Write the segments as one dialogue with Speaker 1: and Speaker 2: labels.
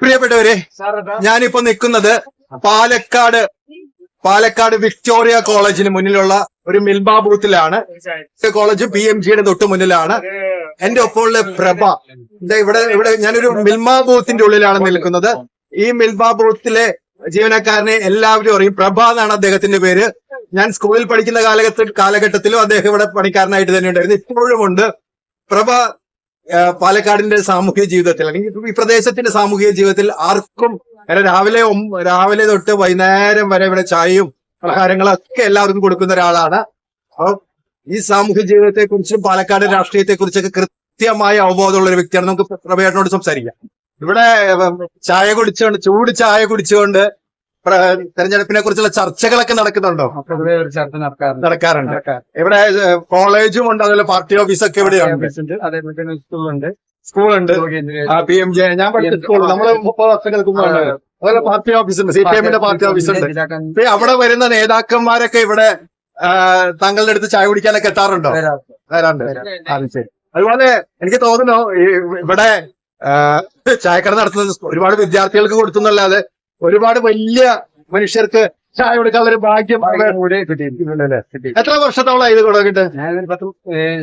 Speaker 1: പ്രിയപ്പെട്ടവരെ ഞാനിപ്പോ നിൽക്കുന്നത് പാലക്കാട് പാലക്കാട് വിക്ടോറിയ കോളേജിന് മുന്നിലുള്ള ഒരു മിൽബാ ബൂത്തിലാണ് കോളേജ് പി എം ജിയുടെ തൊട്ട് മുന്നിലാണ്. എന്റെ ഒപ്പമുള്ള പ്രഭ. ഇവിടെ ഇവിടെ ഞാനൊരു മിൽമ ബൂത്തിന്റെ ഉള്ളിലാണ് നിൽക്കുന്നത്. ഈ മിൽബാ ബൂത്തിലെ ജീവനക്കാരനെ എല്ലാവരും അറിയും. പ്രഭ എന്നാണ് അദ്ദേഹത്തിന്റെ പേര്. ഞാൻ സ്കൂളിൽ പഠിക്കുന്ന കാലഘട്ട കാലഘട്ടത്തിലും അദ്ദേഹം ഇവിടെ പണിക്കാരനായിട്ട് തന്നെ ഉണ്ടായിരുന്നു. ഇപ്പോഴും ഉണ്ട് പ്രഭ പാലക്കാടിന്റെ സാമൂഹ്യ ജീവിതത്തിൽ അല്ലെങ്കിൽ ഈ പ്രദേശത്തിന്റെ സാമൂഹിക ജീവിതത്തിൽ ആർക്കും രാവിലെ രാവിലെ തൊട്ട് വൈകുന്നേരം വരെ ഇവിടെ ചായയും പലഹാരങ്ങളൊക്കെ എല്ലാവർക്കും കൊടുക്കുന്ന ഒരാളാണ്. ഈ സാമൂഹ്യ ജീവിതത്തെ കുറിച്ചും പാലക്കാട് രാഷ്ട്രീയത്തെ കുറിച്ചൊക്കെ കൃത്യമായ അവബോധമുള്ള ഒരു വ്യക്തിയാണ്. നമുക്ക് പ്രഭയേട്ടനോട് സംസാരിക്കാം. ഇവിടെ ചായ കുടിച്ചുകൊണ്ട് ചൂട് ചായ കുടിച്ചുകൊണ്ട് തെരഞ്ഞെടുപ്പിനെ കുറിച്ചുള്ള ചർച്ചകളൊക്കെ നടക്കുന്നുണ്ടോ?
Speaker 2: പൊതുവെ ഒരു ചർച്ച നടക്കാറുണ്ട്.
Speaker 1: നടക്കാറുണ്ട്. ഇവിടെ കോളേജും ഉണ്ട് അതുപോലെ പാർട്ടി ഓഫീസൊക്കെ ഇവിടെയുണ്ട്.
Speaker 2: അതേപോലെ തന്നെ സ്കൂളുണ്ട്.
Speaker 1: പി എം ജെ ഞാൻ പഠിച്ച സ്കൂൾ നമ്മൾ മുപ്പത് വർഷങ്ങൾക്ക് മുമ്പാണ് അതുപോലെ പാർട്ടി ഓഫീസ് ഉണ്ട് സി പി എമ്മിന്റെ പാർട്ടി ഓഫീസ് ഉണ്ട് ഇപ്പൊ ഈ അവിടെ വരുന്ന നേതാക്കന്മാരൊക്കെ ഇവിടെ താങ്കളുടെ അടുത്ത് ചായ കുടിക്കാനൊക്കെ എത്താറുണ്ടോ? വരാറുണ്ട്. അത് ശരി. അതുപോലെ എനിക്ക് തോന്നുന്നു ഇവിടെ ചായക്കട നടത്തുന്നത് ഒരുപാട് വിദ്യാർത്ഥികൾക്ക് കൊടുത്തുന്നല്ലാതെ ഒരുപാട് വലിയ മനുഷ്യർക്ക് ചായ കൊടുക്കാനുള്ള ഒരു ഭാഗ്യം? എത്ര വർഷത്തോളം ഇത്
Speaker 2: കൊടുക്കട്ടെ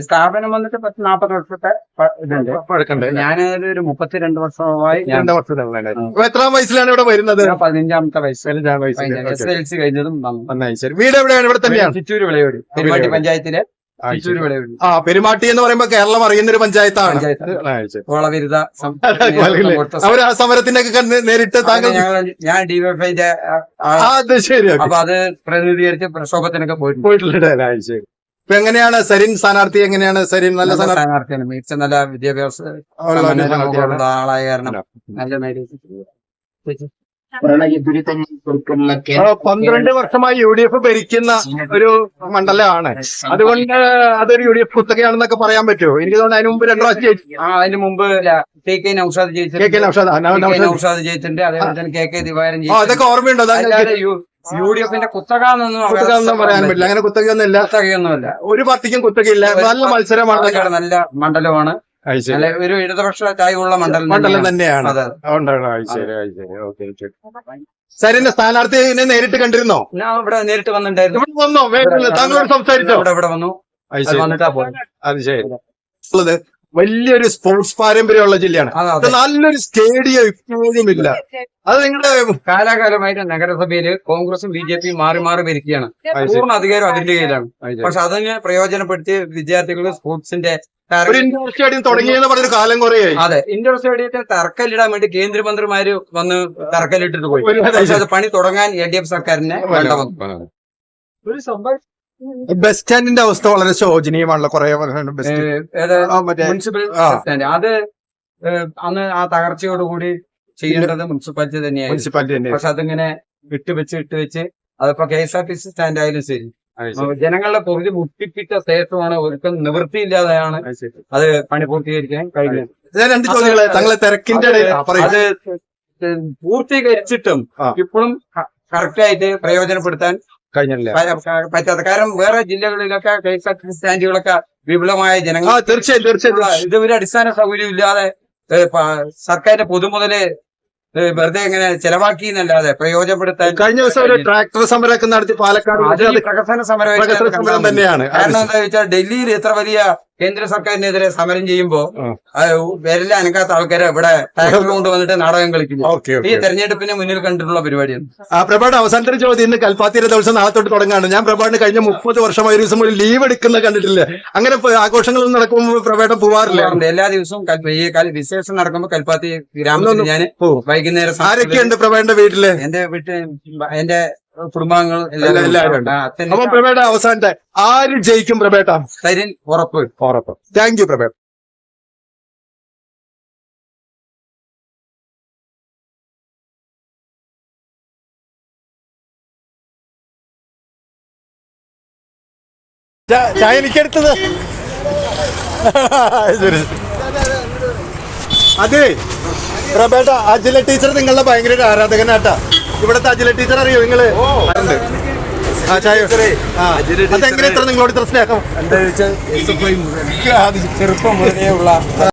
Speaker 2: സ്ഥാപനം വന്നിട്ട് പത്ത് നാപ്പത് വർഷത്തെ ഇതുണ്ട്. ഞാനൊരു ഒരു മുപ്പത്തിരണ്ട് വർഷമായി
Speaker 1: രണ്ട് വർഷത്തോളം അപ്പൊ എത്രാം വയസ്സിലാണ് ഇവിടെ വരുന്നത്?
Speaker 2: പതിനഞ്ചാമത്തെ വയസ്സ്.
Speaker 1: പതിനഞ്ചാം
Speaker 2: എസ് എൽ സി കഴിഞ്ഞതും
Speaker 1: വീട് എവിടെയാണ് ഇവിടെ തന്നെയാണ്?
Speaker 2: ചിറ്റൂര് വിളയോട് പെരുമാട്ടി പഞ്ചായത്തിലെ.
Speaker 1: ആ, പെരുമാട്ടി എന്ന് പറയുമ്പോ കേരളം അറിയുന്ന ഒരു പഞ്ചായത്താണ്.
Speaker 2: കോളവിരുദ്ധ
Speaker 1: അവർ ആ സമരത്തിന്റെ ഒക്കെ നേരിട്ട് താങ്കൾ
Speaker 2: ഞാൻ ഡിവൈഫൈന്റെ
Speaker 1: ആ, അത് ശരി.
Speaker 2: അപ്പൊ അത് പ്രതിനിധീകരിച്ച് പ്രക്ഷോഭത്തിനൊക്കെ പോയിട്ടുണ്ട്.
Speaker 1: ഇപ്പൊ എങ്ങനെയാണ് സരിൻ സ്ഥാനാർത്ഥി എങ്ങനെയാണ് സരിൻ നല്ല
Speaker 2: നല്ല
Speaker 1: സ്ഥാനാർത്ഥി
Speaker 2: സ്ഥാനാർത്ഥിയാണ്. മികച്ച നല്ല വിദ്യാഭ്യാസ ആളായ കാരണം നല്ല
Speaker 1: പന്ത്രണ്ട് വർഷമായി യു ഡി എഫ് ഭരിക്കുന്ന ഒരു മണ്ഡലമാണ്. അതുകൊണ്ട് അതൊരു യു ഡി എഫ് കുത്തകയാണെന്നൊക്കെ പറയാൻ പറ്റുമോ? എനിക്ക് തോന്നുന്നു അതിന് മുമ്പ് രണ്ടു പ്രാവശ്യം ജയിച്ചു.
Speaker 2: അതിന് മുമ്പ് കെ
Speaker 1: കെ നൌഷാദ്
Speaker 2: ജയിച്ചിട്ടുണ്ട്.
Speaker 1: നൗഷാദ്
Speaker 2: ജയിച്ചിട്ടുണ്ട്. അതേപോലെ തന്നെ കെ കെ ദിവാരൻ
Speaker 1: അതൊക്കെ ഓർമ്മയുണ്ടോ?
Speaker 2: യു യു ഡി എഫിന്റെ കുത്തക എന്നൊന്നും
Speaker 1: പറയാൻ പറ്റില്ല. അങ്ങനെ കുത്തകയൊന്നുമില്ല.
Speaker 2: കുത്തകയൊന്നുമില്ല.
Speaker 1: ഒരു പാർട്ടിക്കും കുത്തകയില്ല. നല്ല മത്സരമാണ്.
Speaker 2: നല്ല മണ്ഡലമാണ്.
Speaker 1: ശരി.
Speaker 2: ഒരു ഇടതുപക്ഷ ചായവുള്ള മണ്ഡലം
Speaker 1: മണ്ഡലം
Speaker 2: തന്നെയാണ്.
Speaker 1: ശരി അത് ഓക്കെ ഓക്കെ. സരിന്റെ സ്ഥാനാർത്ഥിനെ നേരിട്ട് കണ്ടിരുന്നോ?
Speaker 2: ഞാൻ ഇവിടെ നേരിട്ട് വന്നിട്ടുണ്ടായിരുന്നു.
Speaker 1: ഇവിടെ വന്നോ? താങ്കളോട് സംസാരിച്ചോ?
Speaker 2: ഇവിടെ ഇവിടെ വന്നു.
Speaker 1: അത്
Speaker 2: അത്
Speaker 1: ശരി.
Speaker 2: വന്നിട്ടാ പോയത്.
Speaker 1: അത് ശരി. വലിയൊരു സ്പോർട്സ് പാരമ്പര്യമുള്ള ജില്ലയാണ്. നല്ലൊരു സ്റ്റേഡിയം ഇപ്പോഴും ഇല്ല. അത് നിങ്ങളുടെ
Speaker 2: കാലാകാലമായിട്ട് നഗരസഭയിൽ കോൺഗ്രസും ബി ജെ പിയും മാറി മാറി ഭരിക്കുകയാണ് പൂർണ അധികാരം അതിന്റെ കയ്യിലാണ് പക്ഷെ അതിന് പ്രയോജനപ്പെടുത്തി വിദ്യാർത്ഥികൾ സ്പോർട്സിന്റെ
Speaker 1: ഇൻഡോർ സ്റ്റേഡിയം തുടങ്ങിയെന്ന് പറഞ്ഞൊരു കാലം കുറയായി.
Speaker 2: അതെ ഇൻഡോർ സ്റ്റേഡിയത്തിൽ തറക്കല്ലിടാൻ വേണ്ടി കേന്ദ്രമന്ത്രിമാര് വന്ന് തറക്കല്ലിട്ടിട്ട് പോയി. പക്ഷെ അത് പണി തുടങ്ങാൻ എൽ ഡി എഫ് സർക്കാരിനെ വേണ്ട വന്നു. ഒരു സംഭവം
Speaker 1: ബസ് സ്റ്റാൻഡിന്റെ അവസ്ഥ വളരെ ശോചനീയമാണല്ലോ കുറെ
Speaker 2: മുനിസിപ്പൽ അത് അന്ന് ആ തകർച്ചയോടുകൂടി ചെയ്യേണ്ടത് മുനിസിപ്പാലിറ്റി തന്നെയായിരുന്നു.
Speaker 1: മുനിസിപ്പാലിറ്റി തന്നെ
Speaker 2: പക്ഷെ അതിങ്ങനെ ഇട്ടുവെച്ച് ഇട്ടുവെച്ച് അതിപ്പോ K S R T C stand ആയാലും ശരി. ജനങ്ങളുടെ പൊറുതി മുട്ടിപ്പിച്ച ശേഷമാണ് ഒരുക്കം നിവൃത്തിയില്ലാതെയാണ്
Speaker 1: അത്
Speaker 2: പണി പൂർത്തീകരിക്കാൻ കഴിഞ്ഞത്
Speaker 1: രണ്ട് ചോദ്യങ്ങൾ തിരക്കിന്റെ.
Speaker 2: അത് പൂർത്തീകരിച്ചിട്ടും ഇപ്പോഴും കറക്റ്റായിട്ട് പ്രയോജനപ്പെടുത്താൻ
Speaker 1: കഴിഞ്ഞില്ല
Speaker 2: പറ്റാത്ത കാരണം വേറെ ജില്ലകളിലൊക്കെ K S R T C സ്റ്റാൻഡുകളൊക്കെ വിപുലമായ ജനങ്ങൾ
Speaker 1: തീർച്ചയായും തീർച്ചയായും
Speaker 2: ഇത് ഒരു അടിസ്ഥാന സൗകര്യം ഇല്ലാതെ സർക്കാരിന്റെ പൊതുമുതൽ വെറുതെ ഇങ്ങനെ ചെലവാക്കി എന്നല്ലാതെ പ്രയോജനപ്പെടുത്താൻ
Speaker 1: കഴിഞ്ഞ ദിവസം ഒരു ട്രാക്ടർ സമരമൊക്കെ നടത്തി പാലക്കാട്
Speaker 2: പ്രകസന സമരം
Speaker 1: തന്നെയാണ്.
Speaker 2: കാരണം എന്താ വെച്ചാൽ ഡൽഹിയിൽ എത്ര വലിയ കേന്ദ്ര സർക്കാരിനെതിരെ സമരം ചെയ്യുമ്പോ വിരലിൽ അനക്കാത്ത ആൾക്കാരെ ഇവിടെ ടാക്ടർ കൊണ്ടുവന്നിട്ട് നാടകം കളിക്കുന്നു. ഈ തെരഞ്ഞെടുപ്പിന് മുന്നിൽ കണ്ടിട്ടുള്ള പരിപാടിയാണ്.
Speaker 1: ആ പ്രഭാട് അവസാനത്തെ ചോദ്യം ഇന്ന് കൽപ്പാത്തി ദിവസം നാളെ തൊട്ട് തുടങ്ങാണ്. ഞാൻ പ്രഭാടിന് കഴിഞ്ഞ മുപ്പത് വർഷമായി ഒരു ദിവസം ഒരു ലീവ് എടുക്കുന്ന കണ്ടിട്ടില്ല. അങ്ങനെ ആഘോഷങ്ങൾ നടക്കുമ്പോൾ പ്രഭാടം പോവാറില്ല?
Speaker 2: എല്ലാ ദിവസവും ഈ വിശേഷം നടക്കുമ്പോൾ കൽപ്പാത്തി ഗ്രാമത്തിൽ ഞാൻ. വൈകുന്നേരം
Speaker 1: ആരൊക്കെയുണ്ട് പ്രഭാടിന്റെ വീട്ടിൽ?
Speaker 2: എന്റെ വീട്ടിൽ എന്റെ കുടുംബാംഗങ്ങൾ
Speaker 1: എല്ലാവരും
Speaker 2: എല്ലാവരും
Speaker 1: ഉണ്ട്. അപ്പൊ പ്രഭേട്ട അവസാനത്തെ. ആര് ജയിക്കും പ്രഭേട്ട?
Speaker 2: തരിൻ ഉറപ്പ്.
Speaker 1: ഉറപ്പ്. താങ്ക് യു പ്രഭേട്ട. ചായ എനിക്കെടുത്തത്. അതെ. പ്രഭേട്ട അജില ടീച്ചർ നിങ്ങളുടെ ഭയങ്കര ആരാധകനാട്ടാ. ഇവിടുത്തെ അജില ടീച്ചർ അറിയോ നിങ്ങൾ? അതെങ്ങനെ ഇത്ര നിങ്ങളോട് ഇത്ര സ്നേഹം
Speaker 2: എന്താ വെച്ചാൽ ചെറുപ്പം മുതലേ ഉള്ള